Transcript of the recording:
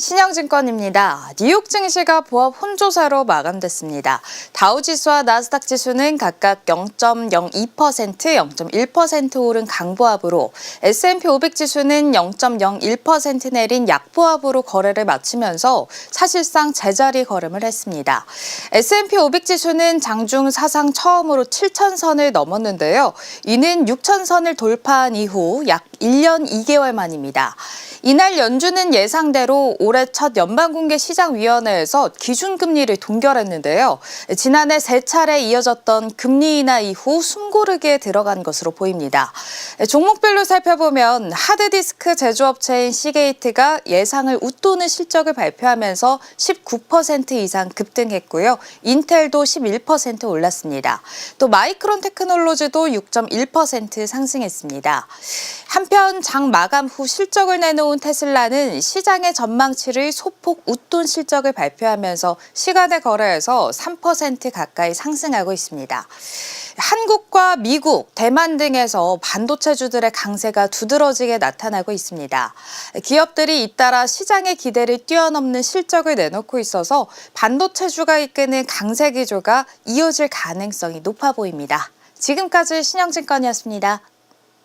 신영증권입니다. 뉴욕 증시가 보합 혼조세로 마감됐습니다. 다우지수와 나스닥 지수는 각각 0.02%, 0.1% 오른 강보합으로 S&P 500 지수는 0.01% 내린 약보합으로 거래를 마치면서 사실상 제자리 걸음을 했습니다. S&P 500 지수는 장중 사상 처음으로 7천선을 넘었는데요. 이는 6천선을 돌파한 이후 약 1년 2개월 만입니다. 이날 연준은 예상대로 올해 첫 연방공개 시장위원회에서 기준금리를 동결했는데요. 지난해 세 차례 이어졌던 금리 인하 이후 숨고르기에 들어간 것으로 보입니다. 종목별로 살펴보면 하드디스크 제조업체인 시게이트가 예상을 웃도는 실적을 발표하면서 19% 이상 급등했고요. 인텔도 11% 올랐습니다. 또 마이크론 테크놀로지도 6.1% 상승했습니다. 한편 장 마감 후 실적을 내놓은 테슬라는 시장의 전망치를 소폭 웃돈 실적을 발표하면서 시간의 거래에서 3% 가까이 상승하고 있습니다. 한국과 미국, 대만 등에서 반도체주들의 강세가 두드러지게 나타나고 있습니다. 기업들이 잇따라 시장의 기대를 뛰어넘는 실적을 내놓고 있어서 반도체주가 이끄는 강세 기조가 이어질 가능성이 높아 보입니다. 지금까지 신영증권이었습니다.